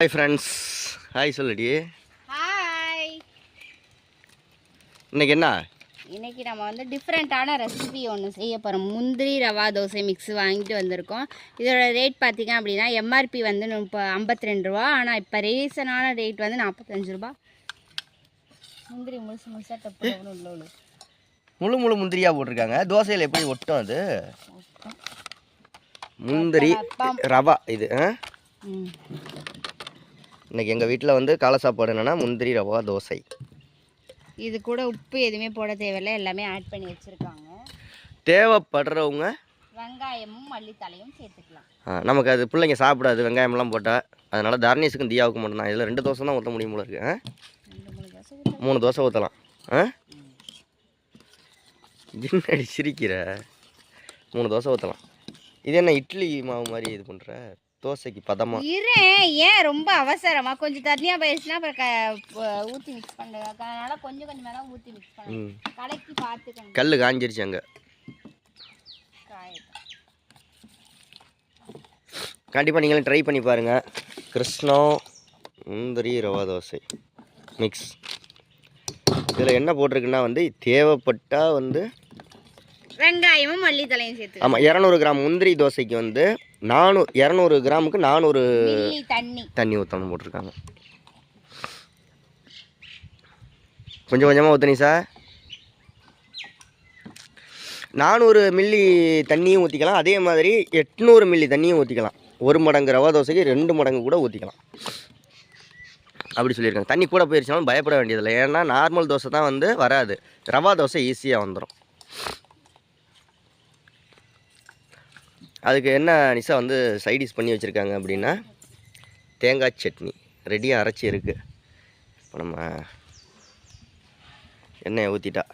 Hi friends hi சொல்லுடி. Hi இன்னைக்கு என்ன? இன்னைக்கு நம்ம வந்து டிஃப்ரெண்ட்டான ரெசிபி ஒன்று செய்ய போகிறோம் முந்திரி ரவா தோசை மிக்ஸ் வாங்கிட்டு வந்திருக்கோம். இதோட ரேட் பார்த்தீங்க அப்படின்னா எம்ஆர்பி வந்து இப்போ ஐம்பத்தி ரெண்டு ரூபா. ஆனால் இப்போ ரீசனான ரேட் வந்து நாற்பத்தஞ்சு ரூபா. முந்திரி முழுசு முழுசாக டப்பு உள்ள முழு முழு முந்திரியா போட்டிருக்காங்க. தோசையில் எப்படி ஒட்டும் அது? முந்திரி ரவா இது ஆ? ம் இன்னைக்கு எங்கள் வீட்டில் வந்து காலை சாப்பாடு என்னன்னா முந்திரி ரவா தோசை. இது கூட உப்பு எதுவுமே போட தேவையில்லை எல்லாமே ஆட் பண்ணி வச்சுருக்காங்க. தேவைப்படுறவங்க வெங்காயமும் மல்லித்தலையும் சேர்த்துக்கலாம். ஆ, நமக்கு அது பிள்ளைங்க சாப்பிடாது வெங்காயம்லாம் போட்டால் அதனால தர்ணீஸுக்கும் தியாவுக்கும் மட்டும் தான் இதில் ரெண்டு தோசை தான் ஊற்ற முடியும் போல இருக்கு. மூணு தோசை ஊத்தலாம். மூணு தோசை ஊற்றலாம் ஆ? என்னடி சிரிக்கிற? மூணு தோசை ஊற்றலாம் இது என்ன இட்லி மாவு மாதிரி இது பண்ணுற தோசைக்கு பதமா இரு ஏன் ரொம்ப அவசரமா? கொஞ்சம் தண்ணியாக போயிடுச்சுன்னா அப்புறம் ஊற்றி மிக்ஸ் பண்ணுங்க அதனால கொஞ்சம் கொஞ்சமாக தான் ஊற்றி மிக்ஸ் பண்ணுங்க கலக்கி பார்த்துக்கணும் கல் காஞ்சிருச்சு அங்கே. கண்டிப்பாக நீங்களும் ட்ரை பண்ணி பாருங்கள் கிருஷ்ணா முந்திரி ரவா தோசை மிக்ஸ் இதில் என்ன போட்டிருக்குன்னா வந்து தேவைப்பட்டால் வந்து வெங்காயமும் மல்லித்தலையும் சேர்த்து ஆமாம் இரநூறு கிராம் முந்திரி தோசைக்கு வந்து நானூ இரநூறு கிராமுக்கு நானூறு தண்ணி. தண்ணி ஊற்றணும் போட்டிருக்காங்க. கொஞ்சம் கொஞ்சமாக ஊற்றுனி சார். நானூறு மில்லி தண்ணியும் ஊற்றிக்கலாம் அதே மாதிரி எட்நூறு மில்லி தண்ணியும் ஊற்றிக்கலாம் ஒரு மடங்கு ரவா தோசைக்கு ரெண்டு மடங்கு கூட ஊற்றிக்கலாம் அப்படி சொல்லியிருக்காங்க. தண்ணி கூட போயிருச்சாலும் பயப்பட வேண்டியதில்லை. ஏன்னா நார்மல் தோசை தான் வந்து வராது. ரவா தோசை ஈஸியாக வந்துடும் அதுக்கு என்ன நிஷா வந்து சைடிஷ் பண்ணி வச்சுருக்காங்க அப்படின்னா தேங்காய் சட்னி. ரெடியாக அரைச்சி இருக்குது இப்போ நம்ம எண்ணெயை ஊற்றிட்டா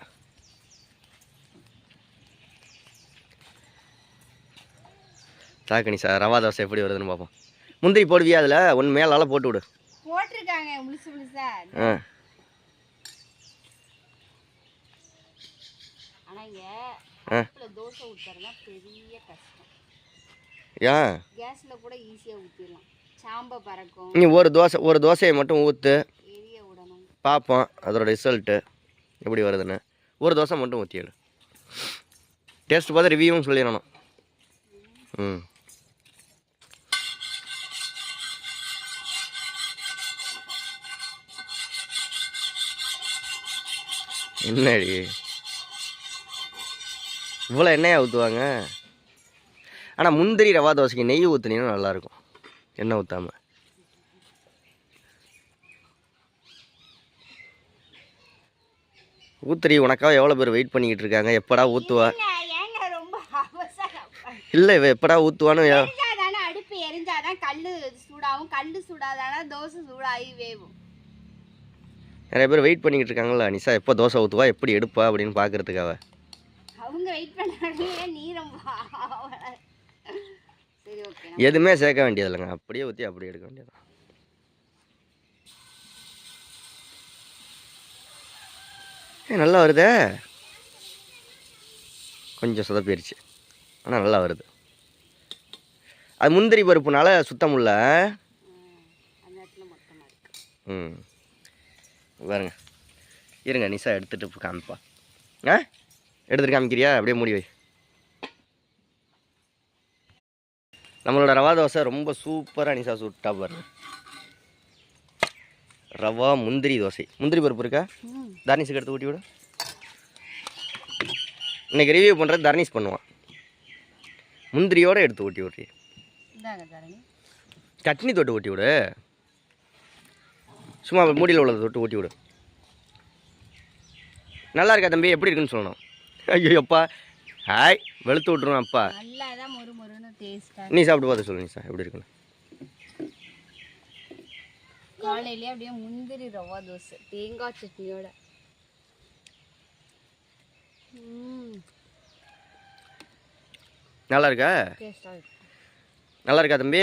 தாக்கு நிஷா ரவா தோசை எப்படி வருதுன்னு பார்ப்போம் முந்திரி போடுவியா அதில்? ஒன்று மேலால போட்டு விடு. போட்டிருக்காங்க முழுசு முழுசா. ஆ. இங்க தோசை பெரிய கஷ்டம். ஏன் கேஸ்ல கூட ஈஸியா ஊத்திடலாம். சாம்ப பறக்கும். நீ ஒரு தோசை ஒரு தோசையை மட்டும் ஊற்று எரிய விடணும். பார்ப்போம் அதோட ரிசல்ட்டு எப்படி வருதுன்னு. ஒரு தோசை மட்டும் ஊற்றிடு டேஸ்ட் பார்த்து ரிவ்யூவும் சொல்லிடணும். ம். என்னடி? இவ்வளோ எண்ணெயா ஊற்றுவாங்க ஆனால் முந்திரி ரவா தோசைக்கு நெய் ஊற்றுனீங்கன்னா நல்லாயிருக்கும். எண்ணெய் ஊற்றாம ஊத்துறி உனக்காக எவ்வளோ பேர் வெயிட் பண்ணிக்கிட்டு இருக்காங்க? எப்படா ஊற்றுவா இல்லை இவ எப்படா ஊற்றுவான்னு அடுப்பு எரிஞ்சாதான் கல்லு சூடாகும். கல்லு சூடாதானே தோசை சூடாகி வேவும். நிறைய பேர் வெயிட் பண்ணிக்கிட்டு இருக்காங்களா நிஷா எப்போ தோசை ஊற்றுவா எப்படி எடுப்பா அப்படின்னு பார்க்கறதுக்காக அவங்க வெயிட் பண்ணாங்க நீ ரொம்ப எதுவுமே சேர்க்க வேண்டியது இல்லைங்க அப்படியே ஊற்றி அப்படியே எடுக்க வேண்டியது ஏ நல்லா வருதே. கொஞ்சம் சொதப்பிடுச்சு ஆனால் நல்லா வருது. அது முந்திரி பருப்புனால சுத்தம் இல்லை. ம் பாருங்க. இருங்க நிஷா எடுத்துகிட்டு காமிப்பா. ஆ? எடுத்துட்டு காமிக்கிறியா? அப்படியே மூடி வை. நம்மளோட ரவா தோசை ரொம்ப சூப்பராக நிஷா சுட்டா பாருங்க ரவா முந்திரி தோசை. முந்திரி பருப்பு இருக்கா? தர்னிஸுக்கு எடுத்து ஊட்டி விடு. இன்னைக்கு ரிவ்யூ பண்ணுறது தர்னிஸ் பண்ணுவான். முந்திரியோடு எடுத்து ஊட்டி விட்றி. சட்னி தொட்டு ஊட்டி விடு. சும்மா மூடியில் உள்ளதை தொட்டு ஊட்டி விடு. நல்லா இருக்கா தம்பி? எப்படி இருக்குன்னு சொல்லணும். ஐயோ அப்பா ஹாய் வெளுத்து விட்ருவேன் அப்பா. டேஸ்ட்டாக நீ சாப்பிட்டு பார்த்து சொல்லுங்க சார் எப்படி இருக்குன்னு. காலையிலேயே அப்படியே முந்திரி ரவா தோசை தேங்காய் சட்னியோட. நல்லா இருக்கு? நல்லா இருக்கா தம்பி?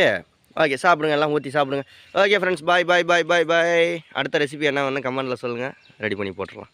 ஓகே சாப்பிடுங்க எல்லாம் ஊற்றி சாப்பிடுங்க. ஓகே ஃப்ரெண்ட்ஸ் பாய் பாய் பாய் பாய் பாய் அடுத்த ரெசிபி என்ன ஒன்று கமெண்டில் சொல்லுங்கள் ரெடி பண்ணி போட்டுடலாம்.